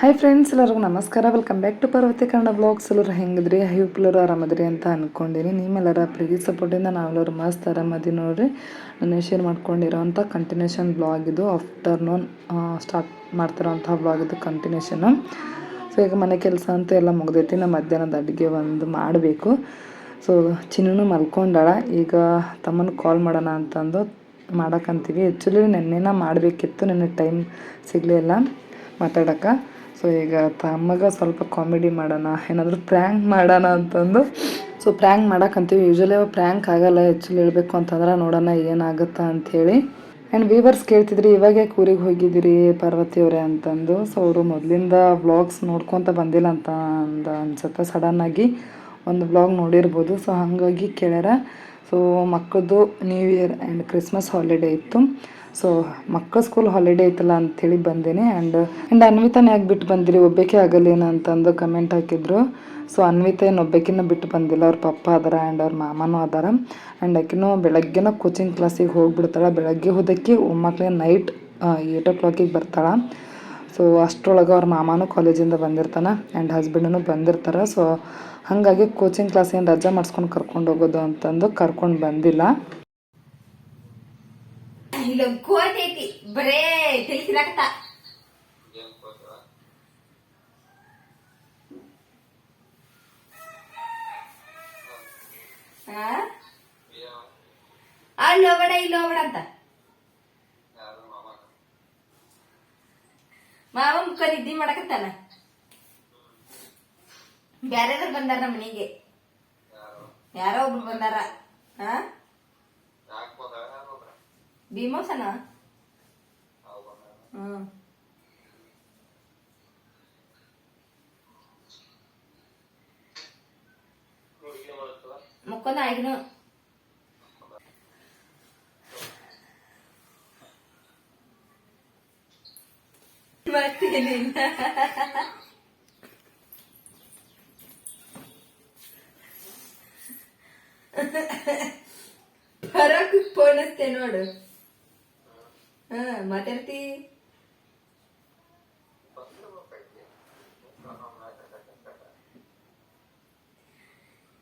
Hi friends ಎಲ್ಲರಿಗೂ ನಮಸ್ಕಾರ. Welcome back to Parvati Kannada blogs ಎಲ್ಲರೂ ಹೆಂಗಿದ್ರಿ? ಎಲ್ಲರೂ ಆರಾಮದ್ರಿ ಅಂತ ಅಂದ್ಕೊಂಡಿನಿ ನಿಮ್ಮೆಲ್ಲರ ಪ್ರೀತಿ ಸಪೋರ್ಟಿಂದ ನಾವೆಲ್ಲರೂ ಮಸ್ತ್ ಆರಾಮದಿ ನೋಡ್ರಿ. ನಾನು ಶೇರ್ ಮಾಡ್ಕೊಂಡಿರೋವಂಥ ಕಂಟಿನ್ಯೂಷನ್ ಬ್ಲಾಗ್ ಇದು. ಆಫ್ಟರ್ನೂನ್ ಸ್ಟಾರ್ಟ್ ಮಾಡ್ತಿರೋಂಥ ಬ್ಲಾಗ್ ಇದು ಕಂಟಿನ್ಯೂಷನು ಸೊ ಈಗ ಮನೆ ಕೆಲಸ ಅಂತ ಎಲ್ಲ ಮುಗ್ದೈತಿ. ನಮ್ಮ ಮಧ್ಯಾಹ್ನದ ಅಡುಗೆ ಒಂದು ಮಾಡಬೇಕು. ಸೊ ಚಿನ್ನೂ ಮಲ್ಕೊಂಡಾಳ. ಈಗ ತಮ್ಮನ ಕಾಲ್ ಮಾಡೋಣ ಅಂತಂದು ಮಾಡಕ್ಕಂತೀವಿ ಆ್ಯಕ್ಚುಲಿ ನೆನ್ನೆನ ಮಾಡಬೇಕಿತ್ತು. ನನಗೆ ಟೈಮ್ ಸಿಗಲಿಲ್ಲ ಮಾತಾಡೋಕೆ. ಸೊ ಈಗ ತಮ್ಮಗ ಸ್ವಲ್ಪ ಕಾಮಿಡಿ ಮಾಡೋಣ, ಏನಾದರೂ ಪ್ರ್ಯಾಂಕ್ ಮಾಡೋಣ ಅಂತಂದು. ಸೊ ಪ್ರ್ಯಾಂಕ್ ಮಾಡಕ್ಕಂತೀವಿ ಯೂಶ್ವಲಿ ಪ್ರ್ಯಾಂಕ್ ಆಗಲ್ಲ ಆ್ಯಕ್ಚುಲಿ ಹೇಳಬೇಕು ಅಂತಂದ್ರೆ ನೋಡೋಣ ಏನಾಗುತ್ತಾ ಅಂಥೇಳಿ ಆ್ಯಂಡ್ ವೀವರ್ಸ್ ಕೇಳ್ತಿದ್ರಿ, ಇವಾಗೆ ಊರಿಗೆ ಹೋಗಿದ್ದೀರಿ ಪಾರ್ವತಿ ಅವರೇ ಅಂತಂದು. ಸೊ ಅವರು ಮೊದಲಿಂದ ವ್ಲಾಗ್ಸ್ ನೋಡ್ಕೊತ ಬಂದಿಲ್ಲ ಅಂತ ಅಂದ ಅನ್ಸುತ್ತೆ. ಸಡನ್ನಾಗಿ ಒಂದು ವ್ಲಾಗ್ ನೋಡಿರ್ಬೋದು. ಸೊ ಹಾಗಾಗಿ ಕೇಳ್ಯಾರ. ಸೊ ಮಕ್ಕಳದು new year and Christmas holiday ಇತ್ತು. ಸೊ ಮಕ್ಕಳ ಸ್ಕೂಲ್ ಹಾಲಿಡೇ ಐತಲ್ಲ ಅಂಥೇಳಿ ಬಂದೇನೆ. ಆ್ಯಂಡ್ ಆ್ಯಂಡ್ ಅನ್ವಿತಾನ ಯಾಕೆ ಬಿಟ್ಟು ಬಂದಿರಿ, ಒಬ್ಬಾಕೆ ಅಂತ ಅಂತಂದು ಕಮೆಂಟ್ ಹಾಕಿದ್ರು. ಸೊ ಅನ್ವಿತ ಏನು ಒಬ್ಬಾಕಿನ ಬಿಟ್ಟು ಬಂದಿಲ್ಲ. ಅವ್ರ ಪಪ್ಪ ಅದಾರ ಆ್ಯಂಡ್ ಅವ್ರ ಮಾಮನೂ ಅದಾರ. ಆ್ಯಂಡ್ ಆಕಿನೂ ಬೆಳಗ್ಗೆನ ಕೋಚಿಂಗ್ ಕ್ಲಾಸಿಗೆ ಹೋಗಿಬಿಡ್ತಾಳೆ. ಬೆಳಗ್ಗೆ ಹೋದಕ್ಕೆ ಒಮ್ಮಕ್ಳೇ ನೈಟ್ ಏಯ್ಟ್ ಓ ಕ್ಲಾಕಿಗೆ ಬರ್ತಾಳೆ. ಸೊ ಅಷ್ಟರೊಳಗೆ ಅವ್ರ ಮಾಮನೂ ಕಾಲೇಜಿಂದ ಬಂದಿರ್ತಾನೆ ಆ್ಯಂಡ್ ಹಸ್ಬೆಂಡೂ ಬಂದಿರ್ತಾರೆ. ಸೊ ಹಾಗಾಗಿ ಕೋಚಿಂಗ್ ಕ್ಲಾಸ್ ಏನು ರಜಾ ಮಾಡಿಸ್ಕೊಂಡು ಕರ್ಕೊಂಡು ಹೋಗೋದು ಅಂತಂದು ಕರ್ಕೊಂಡು ಬಂದಿಲ್ಲ. ಇಲ್ಲೊಂದ್ ಕೋತಿ ಐತಿ. ಬರೇ ತಿಳಿಸಿರಾಕತ್ತ ಅಲ್ಲಿ ಹೋಗ್ಬೇಡ ಇಲ್ಲಿ ಅಂತ. ಮಾವ ಮುಖ ನಿದ್ದಿ ಮಾಡಕತ್ತಾನ ಬ್ಯಾರೆದಾರ್ ಬಂದಾರ ಮನೆಗೆ. ಯಾರೋ ಒಬ್ರು ಬಂದಾರ. ಹಾ ಭೀಮೋಸನ? ಹ್ಮ್ ಮುಕ್ಕೊಂದ ಆಗಿನ ಮತ್ತೇನಿಲ್ಲ ಹೊರಗ್ ಫೋನ್ ಹಚ್ತೆ ನೋಡು. ಹಾ, ಮಾತಾಡ್ತಿ.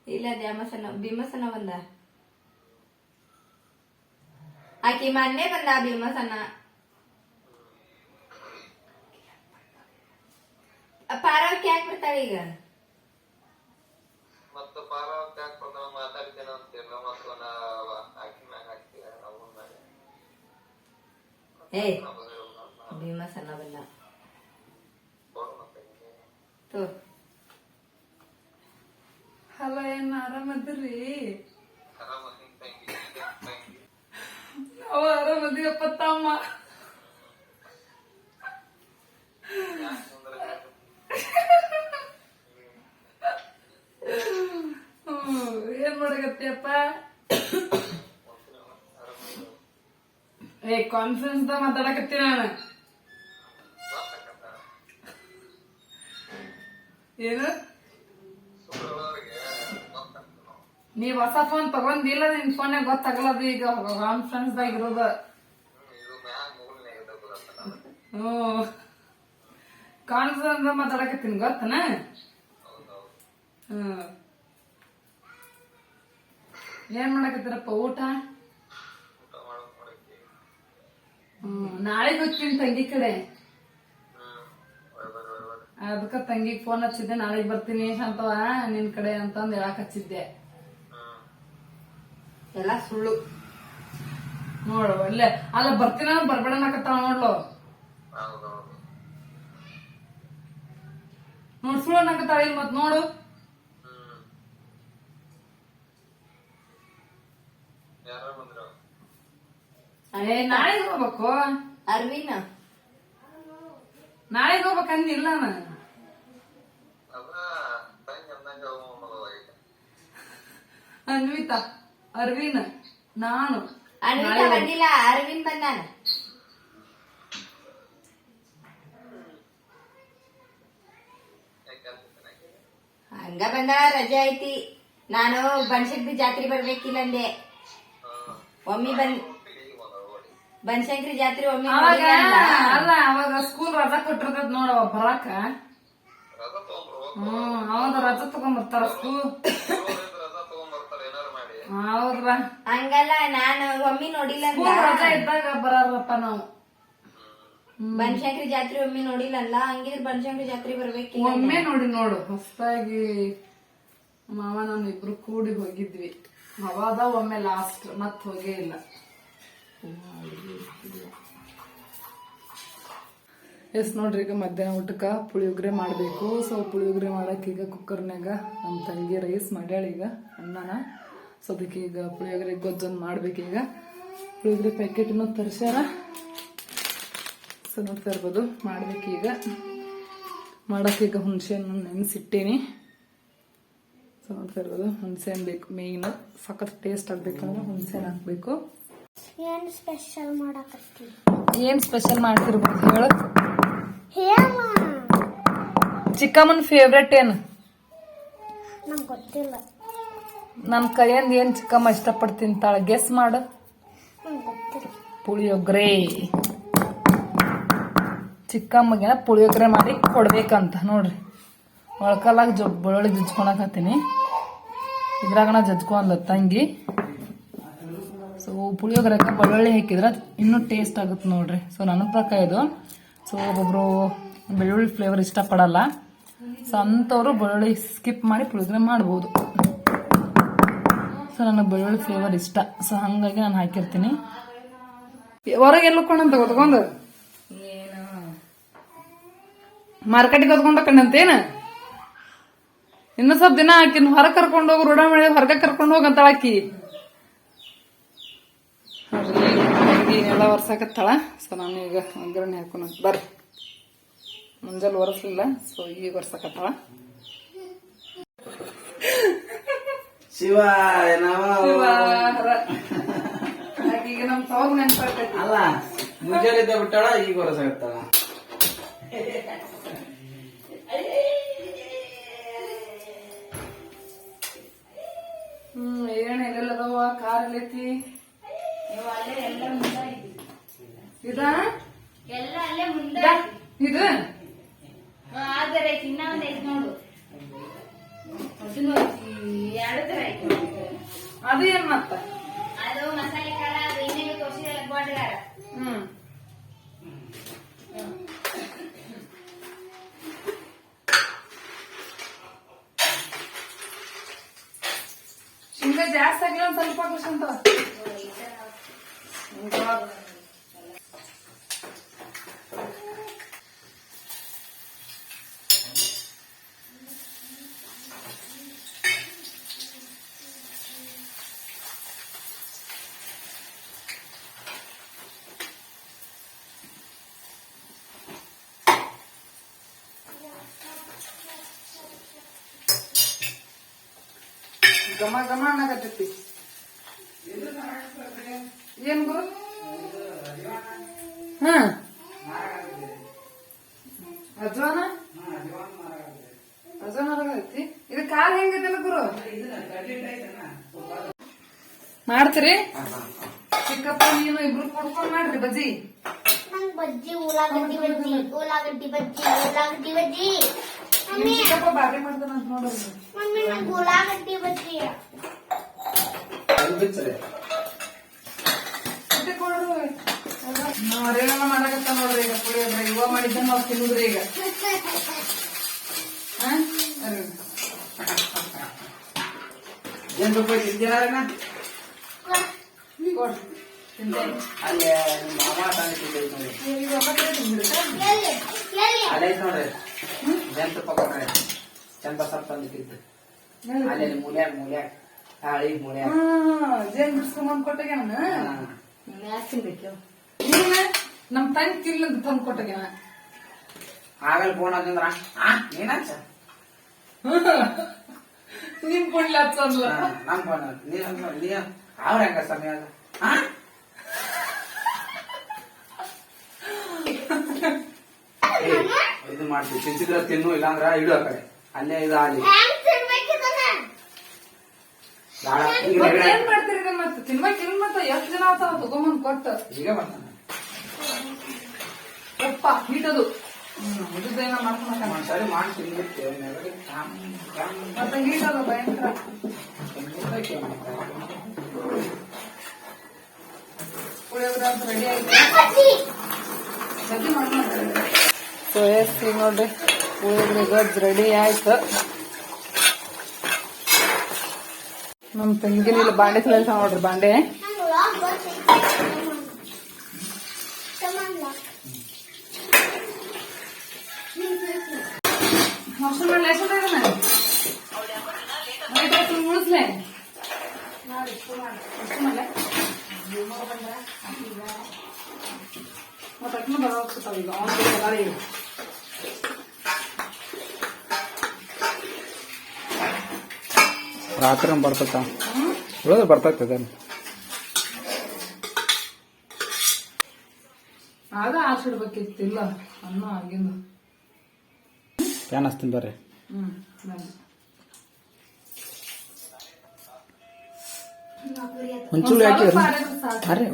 ಇಲ್ಲ, ದ್ಯಾಮಸನ, ಭೀಮಸನ ಬಂದ. ಆಕಿ ಮೊನ್ನೆ ಬಂದ ಭೀಮಸನ. ಪಾರವಕ್ಕೆ ಯಾಕೆ ಬರ್ತಾಳೆ ಈಗ? ಮತ್ತು ಪಾರ್ವತಿ ಬಂದ ಮಾತಾಡ್ತೇನೆ ಅಂತೀರ ಮತ್ತು ಹಾಕಿ ಮ್ಯಾಗ ಹಾಕ್ತೀವಿ ನಾವು ಏ ಭೀಮ ಬಂದ ತೋ. ಹಲೋ ಏನ್ ಆರಾಮದ್ರಿ ನಾವು ಆರಾಮದಿವಪ್ಪ ತಮ್ಮ ಹ್ಮ್, ಏನ್ ಮಾಡಕತ್ತಿಯಪ್ಪ ಏ ಕಾನ್ಫರೆನ್ಸ್ ದಾಗ ಮಾತಾಡಕತ್ತಿ ನಾನು. ಏನು? ನೀ ಹೊಸ ಫೋನ್ ತಗೊಂಡಿಲ್ಲ, ನಿನ್ ಫೋನ್ ಗೊತ್ತಾಗಲ್ಲ ಈಗ ಕಾನ್ಫರೆನ್ಸ್ ದಾಗ ಇರೋದ. ಹ್ಮ್ ಮಾತಾಡಕತ್ತೀನಿ ಗೊತ್ತನ? ಹ್ಮ್ ಏನ್ ಮಾಡಕತ್ತೀರಪ್ಪ ಊಟ ಮಾಡೋದು ನೋಡಕ್ಕೆ ಹ್ಮ್ ನಾಳೆ ಬರ್ತೀನಿ ತಂಗಿ ಕಡೆ. ಅದಕ್ಕ ತಂಗಿಗ್ ಫೋನ್ ಹಚ್ಚಿದ್ದೆ ನಾಳೆಗ್ ಬರ್ತೀನಿ ಅಂತವ ನಿನ್ ಕಡೆ ಅಂತಂದ್ ಹೇಳಕ್ ಹಚ್ಚಿದ್ದೆ. ಎಲ್ಲ ಸುಳ್ಳು. ನೋಡು ಒಳ್ಳೆ ಅಲ್ಲ ಬರ್ತೀನ ಬರ್ಬೇಡ ಅನ್ನಕತ್ತಾಳ ನೋಡ್ಲು. ನೋಡ್ ಸುಳ್ಳು ಹಾಕತ್ತಾವ ಈಗ ಮತ್ ನೋಡು. ಯಾರ ಬಂದ್ರು ಅಯ್ಯ ನಾಳೆ ಹೋಗ್ಬೇಕು. ಅರ್ವಿನ? ನಾಳೆ ಹೋಗ್ಬೇಕಂದಿಲ್ಲ ನಾನು ಅನ್ವಿತಾ ಅರ್ವಿನ್ ನಾನು ಅನ್ವಿತಾ ಬಂದಿಲ್ಲ ಅರವಿಂದ್ ಬಂದಾನ? ಹಂಗ ಬಂದ ರಜೆ ಐತಿ ನಾನು ಬನಶಂಕರಿ ಜಾತ್ರೆ ಬರ್ಬೇಕಿಲ್ಲಂದೆ ಒಮ್ಮಿ ಬಂದ್ ಬನಶಂಕರಿ ಜಾತ್ರೆ ಒಮ್ಮೆ ಅವಾಗ. ಅಲ್ಲ ಅವಾಗ ಸ್ಕೂಲ್ ರಜಾ ಕೊಟ್ಟಿರ್ತದ ನೋಡವ ಬರಾಕ. ರಜಾ ತಗೊಂಡ್ರು ಹ್ಮ್ ಹೌದ ರಜಾ ತಗೊಂಡ್ಬರ್ತಾರ ಸ್ಕೂಲ್ ರಜಾ ತಗೊಂಡ್ಬರ್ತಾರೆ ಏನಾರು ಮಾಡಿ ಹೌದ್ರಾ ಹಂಗಲ್ಲ ನಾನು ಒಮ್ಮೆ ನೋಡಿಲ್ಲ ಅಂದ. ಸ್ಕೂಲ್ ರಜಾ ಇದ್ದಾಗ ಬರಾರಪ್ಪ ನಾವು. ಬನಶಂಕರಿ ಜಾತ್ರೆ ಒಮ್ಮೆ ನೋಡಿಲ್ಲ ಅಲ್ಲ ಹಂಗಿದ್ರೆ ಬನಶಂಕರಿ ಜಾತ್ರೆ ಬರ್ಬೇಕು ಒಮ್ಮೆ ನೋಡಿ ನೋಡು ಹೊಸದಾಗಿ ಮಾವ ನಾನು ಇಬ್ರು ಕೂಡಿ ಹೋಗಿದ್ವಿ. ಅವಾದ ಒಮ್ಮೆ ಲಾಸ್ಟ್ ಮತ್ ಹೋಗೇ ಇಲ್ಲ. ಎಸ್, ನೋಡ್ರಿ, ಈಗ ಮಧ್ಯಾಹ್ನ ಊಟಕ್ಕೆ ಪುಳಿಯೋಗರೆ ಮಾಡಬೇಕು. ಸೊ ಪುಳಿಯೋಗರೆ ಮಾಡಕ್ಕೆ ಈಗ ಕುಕ್ಕರ್ನಾಗ ನಮ್ಮ ತಂಗಿ ರೈಸ್ ಮಾಡ್ಯಾಳ ಈಗ, ಅನ್ನನ. ಸೊ ಅದಕ್ಕೆ ಈಗ ಪುಳಿಯೋಗರೆ ಗೊಜ್ಜೊಂದು ಮಾಡ್ಬೇಕೀಗ ಪುಳಿಯೋಗರೆ ಪ್ಯಾಕೆಟನ್ನು ತರಿಸ್ಯಾರ. ಸೊ ನೋಡ್ತಾ ಇರ್ಬೋದು ಮಾಡ್ಬೇಕೀಗ ಮಾಡೋಕ್ಕೀಗ ಈಗ ಹುಣಸೆಹಣ್ಣು ನೆನೆಸಿಟ್ಟೇನಿ. ಸೊ ನೋಡ್ತಾ ಇರ್ಬೋದು ಹುಣಸೆ ಹಣ್ಣು ಬೇಕು ಮೇಯ್ನು ಸಖತ್ ಟೇಸ್ಟ್ ಆಗಬೇಕಂದ್ರೆ ಹುಣಸೆ ಹಣ್ಣು ಹಾಕ್ಬೇಕು. ಏನ್ ಸ್ಪೆಷಲ್ ಮಾಡಕತ್ತಿ? ಏನ್ ಸ್ಪೆಷಲ್ ಮಾಡ್ತಿರ್ಬೋದು ಹೇಳು? ಹೇಳ ಚಿಕ್ಕಮ್ಮನ ಫೇವ್ರೆಟ್ ಏನು? ನಂಗೆ ಗೊತ್ತಿಲ್ಲ. ನಮ್ಮ ಕೈಯಿಂದ ಏನ್ ಚಿಕ್ಕಮ್ಮ ಇಷ್ಟಪಟ್ಟು ತಿಂತಾಳೆ ಗೆಸ್ ಮಾಡು. ನಂಗೆ ಗೊತ್ತಿಲ್ಲ. ಪುಳಿಯೋಗರೆ ಚಿಕ್ಕಮ್ಮಗೆ ಪುಳಿಯೋಗ್ರೆ ಮಾಡಿ ಕೊಡ್ಬೇಕಂತ ನೋಡ್ರಿ. ಒಳಕಲ್ಲಾಗ ಜೊ ಬೆಳ್ಳುಳ್ಳಿ ಜಜ್ಕೊಳಕತ್ತೀನಿ. ಇದ್ರಾಗಣ ಜಜ್ಕೊಂಡ್ಲ ತಂಗಿ. ಸೊ ಪುಳಿಯೋಗರೆಗೆ ಬೆಳ್ಳುಳ್ಳಿ ಹಾಕಿದ್ರೆ ಇನ್ನೂ ಟೇಸ್ಟ್ ಆಗುತ್ತೆ ನೋಡ್ರಿ. ಸೊ ನನ್ನ ಪ್ರಕಾರ ಇದು. ಸೊ ಒಬ್ಬೊಬ್ರು ಬೆಳ್ಳುಳ್ಳಿ ಫ್ಲೇವರ್ ಇಷ್ಟಪಡಲ್ಲ. ಸೊ ಅಂಥವ್ರು ಬೆಳ್ಳುಳ್ಳಿ ಸ್ಕಿಪ್ ಮಾಡಿ ಪುಳಿಯೋಗರೆ ಮಾಡ್ಬೋದು. ಸೊ ನನಗೆ ಬೆಳ್ಳುಳ್ಳಿ ಫ್ಲೇವರ್ ಇಷ್ಟ. ಸೊ ಹಂಗಾಗಿ ನಾನು ಹಾಕಿರ್ತೀನಿ. ಹೊರಗೆ ಎಲ್ಲಕೊಂಡಂತ ಗೊತ್ಕೊಂಡು ಮಾರ್ಕೆಟಿಗೆ ಹೊತ್ಕೊಂಡ ಕಣ್ಣಂತೇನ ಇನ್ನು ಸ್ವಲ್ಪ ದಿನ ಹಾಕಿನ ಹೊರಗೆ ಕರ್ಕೊಂಡು ಹೋಗಿ ರೂಢ ಮಾಡಿ ಹೊರಗೆ ಕರ್ಕೊಂಡು ಹೋಗಂತ ಆಕಿ ನೋಡ್ರಿ, ಅಡುಗೆ ಎಲ್ಲ ಒರ್ಸಾಕತ್ತಾಳ ಸೊ ನಾನು ಈಗ ಒಗ್ಗರಣೆ ಹಾಕೋಣ ಬರ್ರಿ. ಮುಂಜಾನೆ ಒರೆಸ್ಲಿಲ್ಲ ಸೊ ಈಗ ಒರ್ಸಾಕತ್ತಾಳ ಶಿವ ಈಗ ನಮ್ ತವರ್ ನೆನ್ಪಾಕೈತಿ ಅಲ್ಲ ಮುಂಜಾನೆ ಬಿಟ್ಟಾಳ ಈಗ ಒರೆಸಾಕತ್ತಾಳ ಹ್ಮ್ ಏನ್ ಎಲ್ಲೆಲ್ಲದವ ಕಾರ್ ಇದ ಎಲ್ಲ ಅಲ್ಲೇ ಮುಂದೆ ಇದು? ಆದರೆ ಇನ್ನ ಒಂದ್ ಐತ್ ನೋಡು ಅದನ್ನು ಎರಡು ತರ ಐತಿ ಅದು ಏನ್ ಮತ್ತ ಅದು ಮಸಾಲೆ ಖಾರ ಅದು ಇನ್ನೇನು ತೋರಿಸಿದ ಬಾಟ್ಗಾರ ಹ್ಮ್ ಶೇಂಗಾ ಜಾಸ್ತಿ ಆಗಿಲ್ಲ ಒಂದ್ ಸ್ವಲ್ಪ ಹಾಕು ಶಾಂತ. ಘಮ ಘಮ ಅನ್ನಕತ್ತೈತಿ ಏನ್ ಗುರು? ಹಾ. ಅಜ್ವಾನ? ಅಜ್ವಾನ ಆಗೈತಿ ಇದು ಕಾಲ್ ಹೆಂಗೈತಲ್ಲ ಗುರು? ಮಾಡ್ತೀರಿ? ಚಿಕ್ಕಪ್ಪ, ನೀನು ಇಬ್ರು ಕೊಡ್ಕೊಂಡ್ ಮಾಡ್ರಿ ಬಜ್ಜಿ. ಬಜ್ಜಿ, ಉಳ್ಳಾಗಡ್ಡಿ ಬಜ್ಜಿ ಉಳ್ಳಾಗಡ್ಡಿ ಬಜ್ಜಿ ಉಳ್ಳಾಗಡ್ಡಿ ಬಜ್ಜಿ. ಉಳ್ಳಾಗಡ್ಡಿ ಬಜ್ಜಿ ಬಿಚ್ಚರೆ ಮತ್ತೆ ಕೊಡು. ನಾವ್ ಅದೇನೆಲ್ಲ ಮಾಡಕತ್ತ ನೋಡ್ರಿ ಈಗ ಪುಳಿಯೋಗರೆ ಇವ ಮಾಡಿದ್ದ ನಾವ್ ತಿನ್ನುದ್ರಿ ಈಗ. ಏನ್ ರೂಪಾಯಿ ತಿಂತೀರ ಕೊಡು. ತಿಂತೇನೆ. ಅಲ್ಲಿ ನಿಮ್ಮ ಮಾಮ ತಂದಿಟ್ಟಿದ್ದೆ ನೋಡಿ. ಈಗ ಒಬ್ಬಾಕಡೆ ಎಲ್ಲಿ ಎಲ್ಲಿ? ಅಲ್ಲೇ ನೋಡ್ರಿ. ಎಂಟು ರೂಪಾಯಿ ಕೊಟ್ರೆ ಚಂದ ಸ್ವಲ್ಪ ತಂದಿಟ್ಟಿದ್ದು ಎಲ್ಲಿ? ಅಲ್ಲೇ ಮೂಲ್ಯಾಗ ಮೂಲ್ಯಾಗ ತಾಳಿ ಮೂಲ್ಯಾಗ ಹಾ, ಜೇನ್ ಬಿಡ್ಸ್ಕೊಂಬಂದ್ ಕೊಟ್ಟಗೆ ನಾನು ಯಾಕೆ ತಿನ್ಬೇಕು ಇವ್ನ ನಮ್ ತಂಗ್ ತಿನ್ಲಂತ ತಂದ್ ಕೊಟ್ಟಗೆ ನಾ ಆಗಲ್ ಫೋನ್ ಅದಂದ್ರ ಆ ಏನಾಚ ನಿಮ್ ಕೊಡ್ಲ ಹಚ್ಚಲ್ಲ ನಮ್ ಫೋನ್ ನೀನ್ ನೀ ಅವ್ರ ಹೆಂಗ ಸಮಯ ಅದ? ಆ? ಇದು ಮಾಡ್ತೀವಿ. ತಿಂತಿದ್ರ ತಿನ್ನು ಇಲ್ಲಾಂದ್ರ ಇಡು ಆ ಕಡೆ. ಅಲ್ಲೇ ಇದು ಅಲ್ಲಿ ಏನ್ ಮಾಡ್ತೀರಿ ಇದನ್ನ ಮತ್ತೆ? ತಿನ್ಬೇಕ್ ತಿನ್ ಮತ್ತ ಎಷ್ಟ್ ಜನ ಆತಾವ ತಗೊಂಬಂದ್ ಕೊಟ್ಟ? ಈಗ ಬರ್ತಾನೆ ಅಪ್ಪ ಹೀಟದು ಒಂದ್ಸರಿ ಮಾಡಿ ಕಾಮ್ ಮತ್ತೆ ಹೀಟದು ಭಯಂಕರ. ರೆಡಿ ಸದ್ಯ ಮಾಡ್ಕೊಂಡು ಸೊ ಎಸ್ ಈಗ ನೋಡ್ರಿ ಪುಳಿಯೋಗರೆ ಗಜ್ಜ್ ರೆಡಿ ಆಯ್ತು ನಮ್ ತಂಗಿನ ಇಲ್ಲಿ ಬಾಂಡೆ ತೊಳಿತ ನೋಡ್ರಿ ಬಾಂಡೆ ನಂಗೆ ಲಾಕ್ ಗೊತ್ತೈತಿ ಸಮಾನ್ ರಾತ್ರಿ ಬರ್ತೈತ? ಉಳಿದ್ರೆ ಬರ್ತೈತೆ ಅದನ್ನು ಆಗ ಅನ್ನ ಫ್ಯಾನ್ ಹಚ್ತೀನಿ ಬರ್ರಿ. ಹುಂಚುಳಿ ಹಾಕಿದ್ರಿ?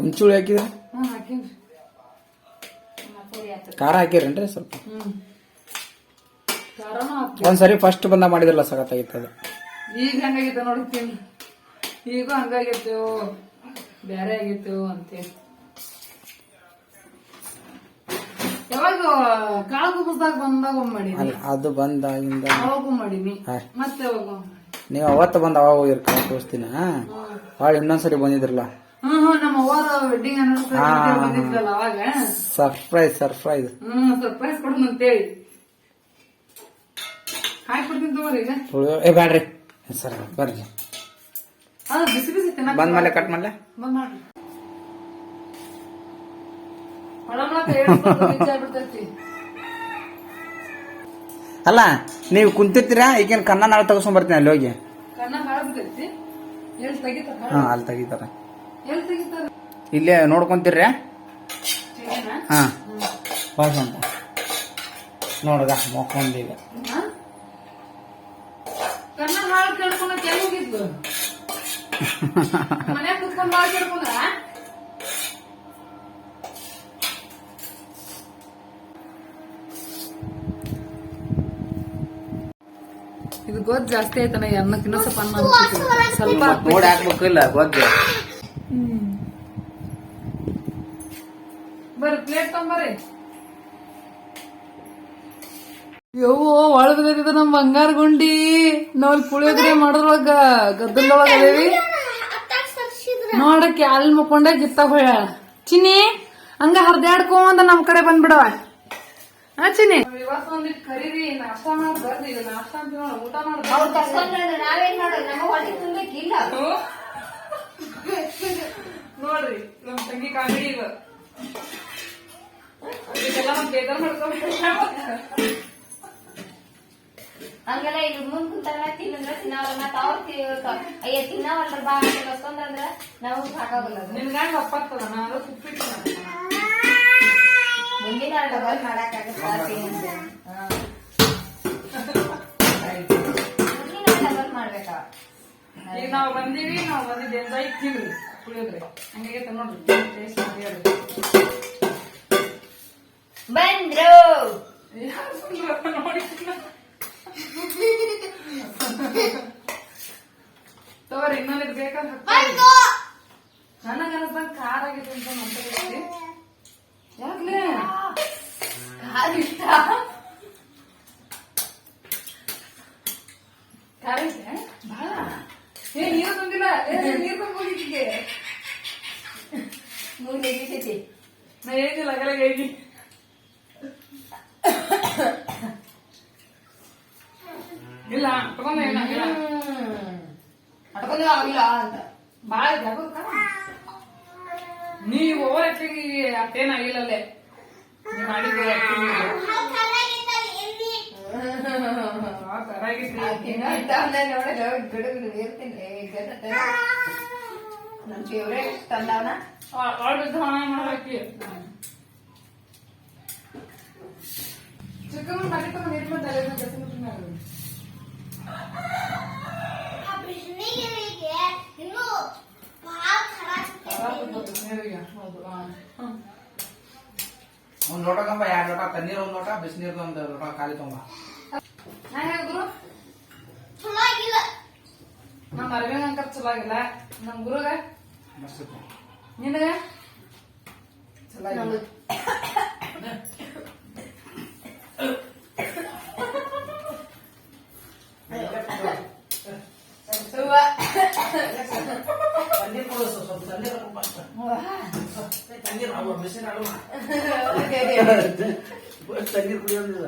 ಹುಂಚುಳಿ ಹಾಕಿದ್ರಿ? ಹಾಕೀನ್ರಿ. ಖಾರ ಹಾಕಿರೇನ್ರಿ ಸ್ವಲ್ಪ? ಒಂದ್ಸರಿ ಫಸ್ಟ್ ಬಂದ ಮಾಡಿದ್ರಲ್ಲ ಸಗತ್ತಾಗಿತ್ತು ಅದು ಈಗ ಹೆಂಗಾಗೈತೆ ನೋಡಿ ತಿಂದು ಈಗ ಹಂಗಾಗಿತ್ತು. ಬೇರೆ ಆಗಿತ್ತು ಅಂತೇಳಿ ಯಾವಾಗ ಕಾಳು ಕುಸ್ದಾಗ ಬಂದಾಗ ಮಾಡಿ ಅಲ್ಲ ಅದು ಬಂದಾಗಿಂದ ಅವಾಗೂ ಮಾಡೀನಿ ಹಾ. ಮತ್ತೆ ಯಾವಾಗ ನೀವು ಅವತ್ತು ಬಂದ ಅವಾಗ ಹೋಗಿರ್ಕ ತೋರಿಸ್ತೀನ? ಭಾಳ ಇನ್ನೊಂದ್ಸರಿ ಬಂದಿದ್ರಲ್ಲ? ಹ್ಮ್ ಹ್ಮ್ ನಮ್ಮ ಅವ್ವರ ವೆಡ್ಡಿಂಗ್ ಆನಿವರ್ಸರಿ ಬಂದಿದ್ರಲ್ಲ ಅವಾಗ? ಸರ್ಪ್ರೈಸ್ ಸರ್ಪ್ರೈಸ್ ಹ್ಮ್ ಸರ್ಪ್ರೈಸ್ ಕೊಡೋಣ ಅಂತೇಳಿ ಹಾಕ್ಬಿಡ್ತೀನಿ ತಗೋರಿ ಈಗ. ಏ ಬ್ಯಾಡ್ರಿ. ಸರ್ ಬರ್ರಿ. ಬಿಸಿ ಬಿಸಿ ತಿನ್ನಕ್ ಬಂದ್ಮೇಲೆ ಕಟ್ ಮಾಡ್ಲ? ಬಂದ್ ಮಾಡ್ರಿ. ಅಲ್ಲ ನೀವು ಕುಂತಿರ್ತೀರಾ? ಈಗೇನು ಕನ್ನ ನಾಳೆ ತಗೋಸ್ಕೊಂಡ್ ಬರ್ತೀನಿ ಅಲ್ಲಿ ಹೋಗಿ. ಹಾ ಅಲ್ಲಿ ತೆಗಿತಾರ. ಇಲ್ಲೇ ನೋಡ್ಕೊಂತೀರ್ರಿ. ಚಿನ್ನಿನ? ಹಾ. ಬಾಸ್ ಅಂತ ನೋಡ್ದ ಹಾ? ಕಣ್ಣ ಹಾಳು ಕೇಳ್ಕೊಂಡ ಕೆಲ ಹೋಗಿದ್ಲು ಮನ್ಯಾಗ ಕುತ್ಕೊಂಡ್ ಹಾಳು ಕೇಳ್ಕೊಂಡ ಇದು ಗೊತ್ತ ಜಾಸ್ತಿ ಆಯ್ತನ ಈ ಅನ್ನಕ್ಕೆ ಇನ್ನೂ ಸ್ವಲ್ಪ ಅನ್ನ ಹಾಕ್ಬೇಕು. ಸ್ವಲ್ಪ ಹಾಕ್ಬೇಕು. ನೋಡಿ ಹಾಕ್ಬೇಕು. ಇಲ್ಲ ಗೊಜ್ಜು. ಬರ್ರಿ ಪ್ಲೇಟ್ ತೊಂಬರ್ರಿ. ಯವ್ವೋ ಒಳ ಬಿದ್ದೈತಿದ ನಮ್ ಬಂಗಾರ ಗುಂಡಿ. ನಾವ್ ಇಲ್ಲಿ ಪುಳಿಯೋಗರೆ ಮಾಡೋದ್ರೊಳಗ ಗದ್ದಲೊಳಗ ಅದೇವಿ. ನೋಡಕ್ಕೆ ಅಲ್ಲಿ ಮುಕ್ಕೊಂಡೆ ಗಿತ್ತ ಹೋಯ ಚಿನ್ನಿ ಹಂಗ ಅಂತ ನಮ್ ಕಡೆ ಬಂದ್ಬಿಡವ. ಹಾ ಚಿನ್ನಿ? ಇವತ್ತು ಕರೀರಿ ನಾಷ್ಟ ಮಾಡಿ ಬರ್ರಿ ಈಗ ನಾಷ್ಟ ಅಂತ ಊಟ ಮಾಡಿ ನೋಡ್ರಿ ನಮ್ ತಂಗಿ ಕಾಮಿಡಿ ಈಗ. ಇದಕ್ಕೆಲ್ಲ ನಮ್ ಬೇಜಾರ್ ಮಾಡ್ಕೊಂಡ್ಬಿಟ್ಟು ಹಂಗಲ್ಲ ಇಲ್ಲಿ ಮುಂದ್ ಕುಂತಾರ ತಿನ್ನಂದ್ರ ತಿನ್ನವಲ್ಲ ಮತ್ತ ಅವ್ರ ಅಯ್ಯ ತಿನ್ನವಲ್ಲ ಬಾ ಅಂತಂದ್ರೆ ನಾವು ಸಾಕಾಗಲ್ಲ ಅದು. ನಿನ್ ಗಂಡ ಒಪ್ಪತ್ತದ? ನಾನು ಉಪ್ಪಿಟ್ಟು ಮಾಡ್ತೀನಿ. ಮುಂದಿನ ಡಬಲ್ ಮಾಡಕ್ಕಾಗತ್ತ ಮುಂದಿನ ಡಬಲ್ ಮಾಡ್ಬೇಕ? ಈಗ ನಾವ್ ಬಂದೀವಿ ನಾವ್ ಬಂದಿದ್ದು ತಿನ್ರಿ ಕುಡಿಯೋದ್ರಿ. ಹಂಗಾಗೈತೆ ನೋಡ್ರಿ ಟೇಸ್ಟ್ ಹೇಳ್ರಿ. ಬಂದ್ರು? ನೋಡಿ. ತಗೋರಿ ಇನ್ನೊಂದು ಬೇಕಾದ್ರೆ ನನಗ ಅನ್ಸ್ದಂಗ ಖಾರ ಆಗಿದೆ ಅಂತ ನಂತರ ಖಾರ ಇಷ್ಟ ಖಾರ ಐತೆ ಬಹಳ ಏ ನೀರು ತಂದಿಲ್ಲ. ನೀರು ತಂದ್ಕೊಂಡಿದ್ದೆ ಮೂರು ನೆಗಿತೈತಿ ನಾ ಹೇಳಿಲ್ಲ ಅಗಲ ಹೇಳಿ ಇಲ್ಲ ತಗೊಂಡ ಇಲ್ಲ ಇಲ್ಲ. ಅಟ್ಕೊಂಡು ಆಗಿಲ್ಲ ಅಂತ. ಬಾಳ ಜಾಗೃತ ನೀವು ಓವರ್ ಆಕ್ಟಿಂಗ್ ಅಷ್ಟೇನಾಗಿಲ್ಲಲ್ಲೇ ನೀವು ಮಾಡಿದ್ರೆ ನನ್ ಫೇವ್ರೇಟ್ ತಂದವನ ಚಿಕ್ಕಮ್ಮ ಮನೆ ತಮ್ಮ ಒಂದ್ ಲೋಟ ಕಂಬ ಎರಡು ಲೋಟ ತಣ್ಣೀರ್ ಒಂದ್ ಲೋಟ ಬಿಸಿನೀರ್ದು ಒಂದ್ ಲೋಟ ಖಾಲಿ ಹೇಳಿದ್ರು? ಚಲೋ ಆಗಿಲ್ಲ ನಮ್ಮ ಅರವಿಂದ್ ಅಂಕರ್ ಚಲೋ ಆಗಿಲ್ಲ ನಮ್ಮ ಗುರುಗ? ಮಸ್ತ್. ನಿನಗ? ಚಲೋ ಆಗಿಲ್ಲ ತಣ್ಣೀರ್ ಕುಡಿಯೋದಿಲ್ಲ.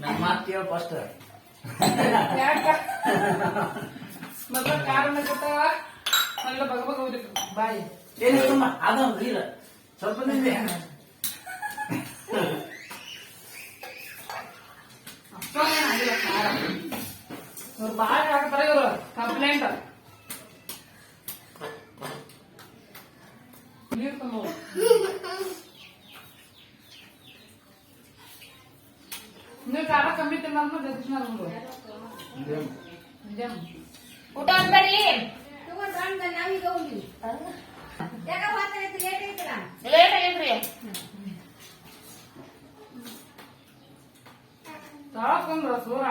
ನನ್ನ ಮಾತು ಕೇಳ ಫಸ್ಟ್ ಮೊದ್ಲ ಕಾರಣ ಬಗ ಬಗ ಬಾಯಿ. ಅದೊಂದು ಇಲ್ಲ ಸ್ವಲ್ಪ ನಿಂದೆ. ಕಂಪ್ಲೇಂಟ್ ನೀರು ತುಂಬ ನೀವು ಖಾರ ಕಮ್ಮಿ ತಿನ್ನೋದು ಜಗತ್ತಿನ ಊಟ ಅನ್ಬೇಡ್ರಿ ಲೇಟ್ ಆಗೈತ್ರಿ ತಾಳಕೊಂಡ್ರ ಸೂರ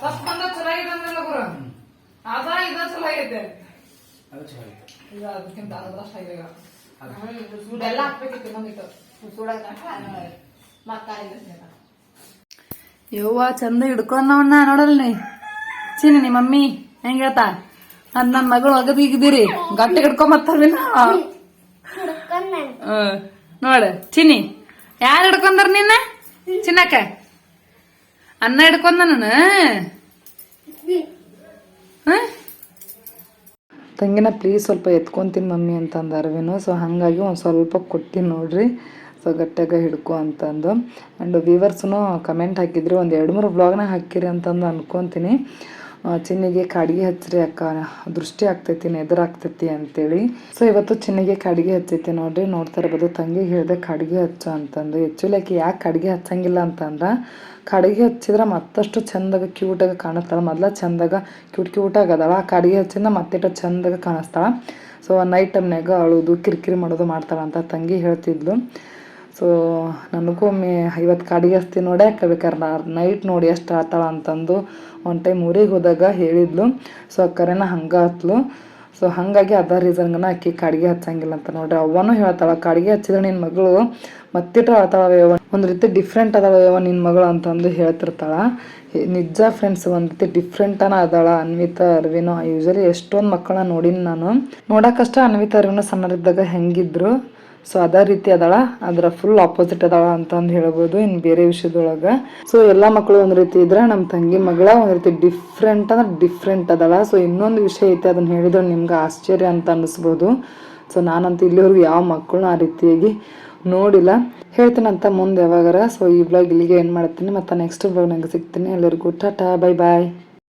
ಫಸ್ಟ್ ಬಂದ ಚಲೋ ಆಗಿದೆ ಅಂದ್ರಲ್ಲ ಗುರು ಅದ ಇದ ಚಲೋ ಆಗೈತೆ ಅದು ಚೆನ್ನಾಗಿತ್ತು ಈಗ ಅದಕ್ಕಿಂತ ಅದ್ರಷ್ಟು ಆಗಿದೆ ಈಗ ಸೂಡ್ ಎಲ್ಲ ಹಾಕ್ಬೇಕಿತ್ತು ಇನ್ನೊಂದಿಟ್ಟು ಯವ್ವ ಚಂದ ಹಿಡ್ಕೊಂಡವನ್ನ ನೋಡಲ್ನಿ ಚಿನ್ನ ನಿಮ್ಮ ಮಮ್ಮಿ ಹೆಂಗ್ ಹೇಳ್ತಾ? ಅದ್ ನನ್ ಮಗಳು ಒಗದಿಗಿದ್ದೀರಿ ಗಟ್ಟಿ ಹಿಡ್ಕೊಂಬತ್ತಾವಿನ ಹುಡ್ಕೊಂಡ್ ನಾನು ನೋಡ. ಚಿನ್ನಿ ಯಾರು ಹಿಡ್ಕೊಂಡಾರ ನಿನ್ನ? ಚಿನ್ನಕ್ಕ. ಅನ್ನ ಹಿಡ್ಕೊಂಡ ನಾನು ತಂಗಿನ ಪ್ಲೀಸ್ ಸ್ವಲ್ಪ ಎತ್ಕೊಂತೀನಿ ಮಮ್ಮಿ ಅಂತಂದು ಅರವಿನೂ ಸೊ ಹಾಗಾಗಿ ಒಂದು ಸ್ವಲ್ಪ ಕೊಟ್ಟಿನಿ ನೋಡ್ರಿ. ಸೊ ಗಟ್ಟಾಗ ಹಿಡ್ಕೊ ಅಂತಂದು. ಆ್ಯಂಡ್ ವೀವರ್ಸ್ನು ಕಮೆಂಟ್ ಹಾಕಿದ್ರಿ, ಒಂದು ಎರಡು ಮೂರು ಬ್ಲಾಗ್ನ ಹಾಕಿರಿ ಅಂತಂದು ಅನ್ಕೊತೀನಿ. ಚಿನ್ನಿಗೆ ಕಾಡಿಗೆ ಹಚ್ಚಿರಿ ಅಕ್ಕ. ದೃಷ್ಟಿ ಆಗ್ತೈತಿ ನೆದರಾಗ್ತೈತಿ ಅಂತೇಳಿ. ಸೊ ಇವತ್ತು ಚಿನ್ನಿಗೆ ಕಾಡಿಗೆ ಹಚ್ಚೈತಿ ನೋಡ್ರಿ. ನೋಡ್ತಾ ಇರ್ಬೋದು ತಂಗಿಗೆ ಹೇಳಿದೆ ಕಾಡಿಗೆ ಹಚ್ಚು ಅಂತಂದು. ಆ್ಯಕ್ಚುಲಿ ಆಕೆ ಯಾಕೆ ಕಾಡಿಗೆ ಹಚ್ಚಂಗಿಲ್ಲ ಅಂತಂದ್ರೆ ಕಾಡಿಗೆ ಹಚ್ಚಿದ್ರೆ ಮತ್ತಷ್ಟು ಚಂದಾಗ ಕ್ಯೂಟಾಗಿ ಕಾಣಿಸ್ತಾಳೆ. ಮೊದಲ ಚಂದಾಗ ಕ್ಯೂಟ್ ಕ್ಯೂಟಾಗಿ ಅದಾಳ ಆ ಕಡೆಗೆ ಹಚ್ಚಿಂದ ಮತ್ತಿಟ್ಟು ಚಂದಾಗ ಕಾಣಿಸ್ತಾಳೆ. ಸೊ ನೈಟ್ ಟೈಮ್ನಾಗ ಅಳೋದು, ಕಿರಿಕಿರಿ ಮಾಡೋದು ಮಾಡ್ತಾಳೆ ಅಂತ ತಂಗಿ ಹೇಳ್ತಿದ್ಲು. ಸೊ ನನಗೂ ಒಮ್ಮೆ ಇವತ್ತು ಕಾಡಿಗೆ ಹಚ್ತಿ ನೋಡೇ ಹಾಕಬೇಕಾರೆ ನೈಟ್ ನೋಡಿ ಎಷ್ಟು ಆತಾಳ ಅಂತಂದು ಒನ್ ಟೈಮ್ ಊರಿಗೆ ಹೋದಾಗ ಹೇಳಿದ್ಲು. ಸೊ ಅಕ್ಕರೇನ ಹಂಗೆ ಹತ್ಲು ಸೊ ಹಾಗಾಗಿ ಅದ ರೀಸನ್ಗನ ಆಕಿ ಕಾಡಿಗೆ ಹಚ್ಚಂಗಿಲ್ಲ ಅಂತ ನೋಡ್ರಿ. ಅವ್ವನೂ ಹೇಳ್ತಾಳ, ಕಾಡಿಗೆ ಹಚ್ಚಿದ್ರೆ ನಿನ್ನ ಮಗಳು ಮತ್ತಿಟ್ಟು ಹೇಳ್ತಾಳ ಯವ್ವ? ಒಂದು ರೀತಿ ಡಿಫ್ರೆಂಟ್ ಯವ್ವ ನಿನ್ನ ಮಗಳು ಅಂತಂದು ಹೇಳ್ತಿರ್ತಾಳ. ನಿಜ ಫ್ರೆಂಡ್ಸ್ ಒಂದು ರೀತಿ ಡಿಫ್ರೆಂಟನ ಅದಾಳ. ಅನ್ವಿತಾ, ಅರ್ವಿನೋ ಯೂಶಲಿ ಎಷ್ಟೊಂದು ಮಕ್ಕಳನ್ನ ನೋಡಿನಿ ನಾನು. ನೋಡಕ್ಕಷ್ಟ ಅನ್ವಿತಾ, ಅರ್ವಿನೋ ಸಣ್ಣರಿದ್ದಾಗ ಹೆಂಗಿದ್ರು. ಸೊ ಅದೇ ರೀತಿ ಅದಾಳ. ಅದರ ಫುಲ್ ಆಪೋಸಿಟ್ ಅದಾಳ ಅಂತಂದು ಹೇಳ್ಬೋದು ಇನ್ನು ಬೇರೆ ವಿಷಯದೊಳಗೆ. ಸೊ ಎಲ್ಲ ಮಕ್ಕಳು ಒಂದು ರೀತಿ ಇದ್ರೆ ನಮ್ಮ ತಂಗಿ ಮಗಳ ಒಂದು ರೀತಿ ಡಿಫ್ರೆಂಟ್ ಅಂದ್ರೆ ಡಿಫ್ರೆಂಟ್ ಅದಳ. ಸೊ ಇನ್ನೊಂದು ವಿಷಯ ಐತೆ ಅದನ್ನ ಹೇಳಿದ್ರೆ ನಿಮ್ಗೆ ಆಶ್ಚರ್ಯ ಅಂತ ಅನ್ನಿಸ್ಬೋದು. ಸೊ ನಾನಂತೂ ಇಲ್ಲಿವರೆಗೂ ಯಾವ ಮಕ್ಕಳನ್ನ ಆ ರೀತಿಯಾಗಿ ನೋಡಿಲ್ಲ. ಹೇಳ್ತೀನಂತ ಮುಂದೆ ಯಾವಾಗಾರ. ಸೊ ಈ ಬ್ಲಾಗ್ ಇಲ್ಲಿಗೆ ಏನು ಮಾಡ್ತೀನಿ. ಮತ್ತು ನೆಕ್ಸ್ಟ್ ಬ್ಲಾಗ್ ನಂಗೆ ಸಿಗ್ತೀನಿ. ಎಲ್ಲರಿಗೂ ಟಾಟಾ ಬೈ ಬಾಯ್